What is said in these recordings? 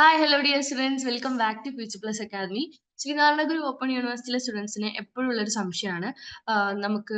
Hi hello dear students welcome back to future plus academy Sree Narayana Guru open യൂണിവേഴ്സിറ്റിയിലെ സ്റ്റുഡൻസിന് എപ്പോഴും ഉള്ളൊരു സംശയമാണ് നമുക്ക്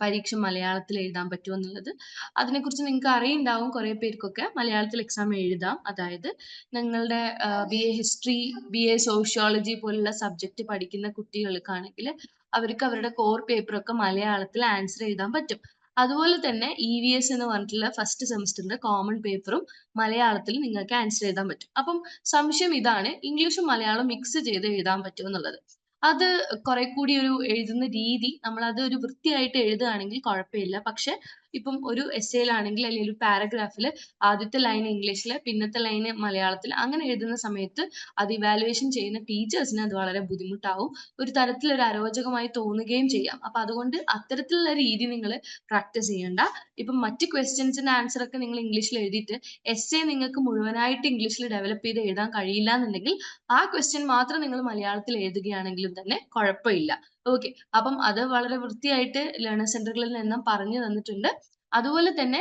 പരീക്ഷ മലയാളത്തിൽ എഴുതാൻ പറ്റുമോ എന്നുള്ളത് അതിനെക്കുറിച്ച് നിങ്ങൾക്ക് അറിയുണ്ടാവും കുറേ പേർക്കൊക്കെ. മലയാളത്തിൽ എക്സാം എഴുതാം. അതായത് നിങ്ങളുടെ B A history B A sociology പോലുള്ള സബ്ജക്റ്റ് പഠിക്കുന്ന കുട്ടികൾക്കാണെങ്കിൽ അവർക്ക് അവരുടെ കോർ പേപ്പറൊക്കെ മലയാളത്തിൽ ആൻസർ എഴുതാൻ പറ്റും. അതുപോലെ തന്നെ ഇ വി എസ് എന്ന് പറഞ്ഞിട്ടുള്ള ഫസ്റ്റ് സെമിസ്റ്ററിന്റെ കോമൺ പേപ്പറും മലയാളത്തിൽ നിങ്ങൾക്ക് ആൻസർ എഴുതാൻ പറ്റും. അപ്പം സംശയം ഇതാണ് ഇംഗ്ലീഷും മലയാളവും മിക്സ് ചെയ്ത് എഴുതാൻ പറ്റുമോ എന്നുള്ളത്. അത് കുറെ കൂടി ഒരു എഴുതുന്ന രീതി നമ്മൾ അത് ഒരു വൃത്തിയായിട്ട് എഴുതുകയാണെങ്കിൽ കുഴപ്പമില്ല. പക്ഷെ ഇപ്പം ഒരു എസ്സേയിലാണെങ്കിൽ അല്ലെങ്കിൽ ഒരു പാരഗ്രാഫിൽ ആദ്യത്തെ ലൈൻ ഇംഗ്ലീഷിൽ പിന്നത്തെ ലൈൻ മലയാളത്തിൽ അങ്ങനെ എഴുതുന്ന സമയത്ത് അത് ഇവാലുവേഷൻ ചെയ്യുന്ന ടീച്ചേഴ്സിന് അത് വളരെ ബുദ്ധിമുട്ടാവും. ഒരു തരത്തിൽ ഒരു അരോചകമായി തോന്നുകയും ചെയ്യാം. അപ്പൊ അതുകൊണ്ട് അത്തരത്തിലുള്ള രീതി നിങ്ങൾ പ്രാക്ടീസ് ചെയ്യണ്ട. ഇപ്പം മറ്റ് ക്വസ്റ്റ്യൻസിന്റെ ആൻസർ ഒക്കെ നിങ്ങൾ ഇംഗ്ലീഷിൽ എഴുതിയിട്ട് എസ്സേ നിങ്ങൾക്ക് മുഴുവനായിട്ട് ഇംഗ്ലീഷിൽ ഡെവലപ്പ് ചെയ്ത് എഴുതാൻ കഴിയില്ല എന്നുണ്ടെങ്കിൽ ആ ക്വസ്റ്റ്യൻ മാത്രം നിങ്ങൾ മലയാളത്തിൽ എഴുതുകയാണെങ്കിലും തന്നെ കുഴപ്പമില്ല. ഓക്കെ അപ്പം അത് വളരെ വൃത്തിയായിട്ട് ലേണർ സെന്ററുകളിൽ നിന്നും പറഞ്ഞു തന്നിട്ടുണ്ട്. അതുപോലെ തന്നെ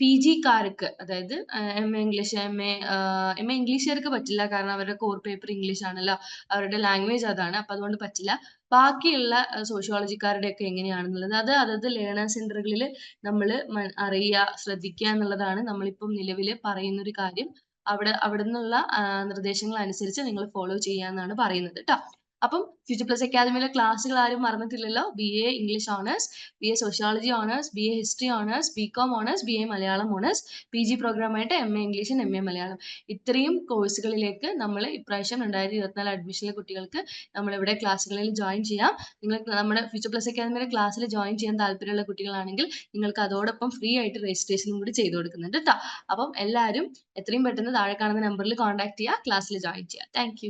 പി ജിക്കാർക്ക് അതായത് M A English M A M A ഇംഗ്ലീഷുകാർക്ക് പറ്റില്ല. കാരണം അവരുടെ കോർ പേപ്പർ ഇംഗ്ലീഷ് ആണല്ലോ. അവരുടെ ലാംഗ്വേജ് അതാണ്. അപ്പൊ അതുകൊണ്ട് പറ്റില്ല. ബാക്കിയുള്ള സോഷ്യോളജിക്കാരുടെ ഒക്കെ എങ്ങനെയാണെന്നുള്ളത്. അത് അതത് ലേണേഴ്സ് സെന്ററുകളിൽ നമ്മൾ അറിയുക ശ്രദ്ധിക്കുക എന്നുള്ളതാണ് നമ്മളിപ്പം നിലവിൽ പറയുന്ന ഒരു കാര്യം. അവിടെ അവിടെ നിന്നുള്ള നിർദ്ദേശങ്ങൾ അനുസരിച്ച് നിങ്ങൾ ഫോളോ ചെയ്യാന്നാണ് പറയുന്നത് കേട്ടോ അപ്പം ഫ്യൂച്ചർ പ്ലസ് അക്കാദമിയിലെ ക്ലാസ്സുകൾ ആരും മറന്നിട്ടില്ലല്ലോ. B A English honours B A sociology honours B A history honours B com honours B A Malayalam honours P G പ്രോഗ്രാമായിട്ട് M A English M A Malayalam ഇത്രയും കോഴ്സുകളിലേക്ക് നമ്മൾ ഇപ്രാവശ്യം രണ്ടായിരത്തി ഇരുപത്തിനാല് അഡ്മിഷനിലെ കുട്ടികൾക്ക് നമ്മൾ ഇവിടെ ക്ലാസ്സുകളിൽ ജോയിൻ ചെയ്യാം. നിങ്ങൾ നമ്മുടെ ഫ്യൂച്ചർ പ്ലസ് അക്കാദമിയുടെ ക്ലാസ്സിൽ ജോയിൻ ചെയ്യാൻ താല്പര്യമുള്ള കുട്ടികളാണെങ്കിൽ നിങ്ങൾക്ക് അതോടൊപ്പം ഫ്രീ ആയിട്ട് രജിസ്ട്രേഷനും കൂടി ചെയ്തു കൊടുക്കുന്നുണ്ട് കേട്ടോ അപ്പം എല്ലാവരും എത്രയും പെട്ടെന്ന് താഴെ കാണുന്ന നമ്പറിൽ കോൺടാക്ട് ചെയ്യുക ക്ലാസ്സിൽ ജോയിൻ ചെയ്യുക താങ്ക്